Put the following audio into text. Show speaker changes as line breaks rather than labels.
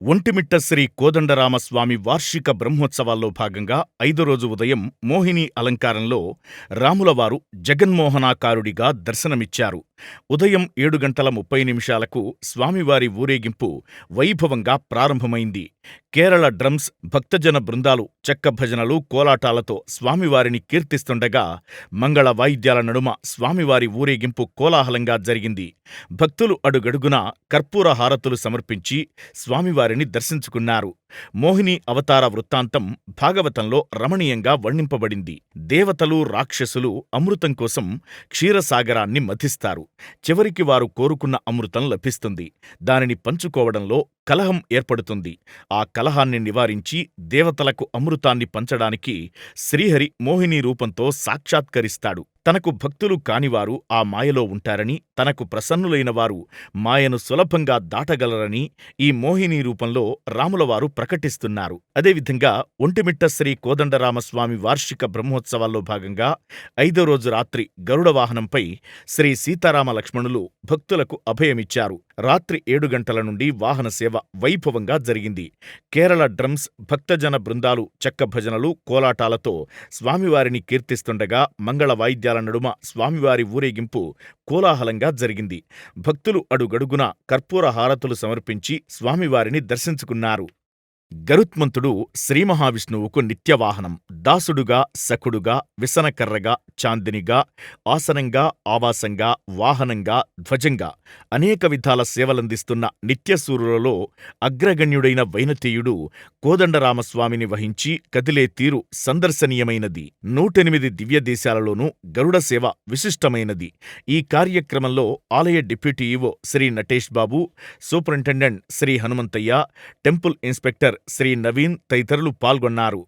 ఒంటిమిట్ట శ్రీ కోదండరామస్వామి వార్షిక బ్రహ్మోత్సవాల్లో భాగంగా ఐదు రోజు ఉదయం మోహిని అలంకారంలో రాములవారు జగన్మోహనాకారుడిగా దర్శనమిచ్చారు. ఉదయం ఏడు గంటల ముప్పై నిమిషాలకు స్వామివారి ఊరేగింపు వైభవంగా ప్రారంభమైంది. కేరళ డ్రమ్స్ భక్తజన బృందాలు చెక్క భజనలు కోలాటాలతో స్వామివారిని కీర్తిస్తుండగా మంగళ వాయిద్యాల నడుమ స్వామివారి ఊరేగింపు కోలాహలంగా జరిగింది. భక్తులు అడుగడుగునా కర్పూర హారతులు సమర్పించి స్వామివారిని దర్శించుకున్నారు. మోహిని అవతార వృత్తాంతం భాగవతంలో రమణీయంగా వర్ణింపబడింది. దేవతలు రాక్షసులు అమృతం కోసం క్షీరసాగరాన్ని మథిస్తారు చివరికి వారు కోరుకున్న అమృతం లభిస్తుంది. దానిని పంచుకోవడంలో కలహం ఏర్పడుతుంది. ఆ కలహాన్ని నివారించి దేవతలకు అమృతాన్ని పంచడానికి శ్రీహరి మోహిని రూపంతో సాక్షాత్కరిస్తాడు. తనకు భక్తులు కానివారు ఆ మాయలో ఉంటారని తనకు ప్రసన్నులైన వారు మాయను సులభంగా దాటగలరని ఈ మోహిని రూపంలో రాములవారు ప్రకటిస్తున్నారు. అదేవిధంగా ఒంటిమిట్ట శ్రీ కోదండరామస్వామి వార్షిక బ్రహ్మోత్సవాల్లో భాగంగా ఐదో రోజు రాత్రి గరుడ వాహనంపై శ్రీ సీతారామ లక్ష్మణులు భక్తులకు అభయమిచ్చారు. రాత్రి ఏడు గంటల నుండి వాహన సేవ వైభవంగా జరిగింది. కేరళ డ్రమ్స్ భక్తజన బృందాలు చెక్క భజనలు కోలాటాలతో స్వామివారిని కీర్తిస్తుండగా మంగళ వాయిద్యాల నడుమ స్వామివారి ఊరేగింపు కోలాహలంగా జరిగింది. భక్తులు అడుగడుగునా కర్పూర హారతులు సమర్పించి స్వామివారిని దర్శించుకున్నారు. గరుత్మంతుడు శ్రీమహావిష్ణువుకు నిత్యవాహనం. దాసుడుగా సఖుడుగా విసనకర్రగా చాందినిగా ఆసనంగా ఆవాసంగా వాహనంగా ధ్వజంగా అనేక విధాల సేవలందిస్తున్న నిత్యసూరులలో అగ్రగణ్యుడైన వైనతీయుడు కోదండరామస్వామిని వహించి కదిలే తీరు సందర్శనీయమైనది. నూటెనిమిది దివ్యదేశాలలోనూ గరుడ సేవ విశిష్టమైనది. ఈ కార్యక్రమంలో ఆలయ deputy EO Shri Natesh Babu superintendent Shri Hanumanthaiah temple inspector Shri Naveen తదితరులు పాల్గొన్నారు.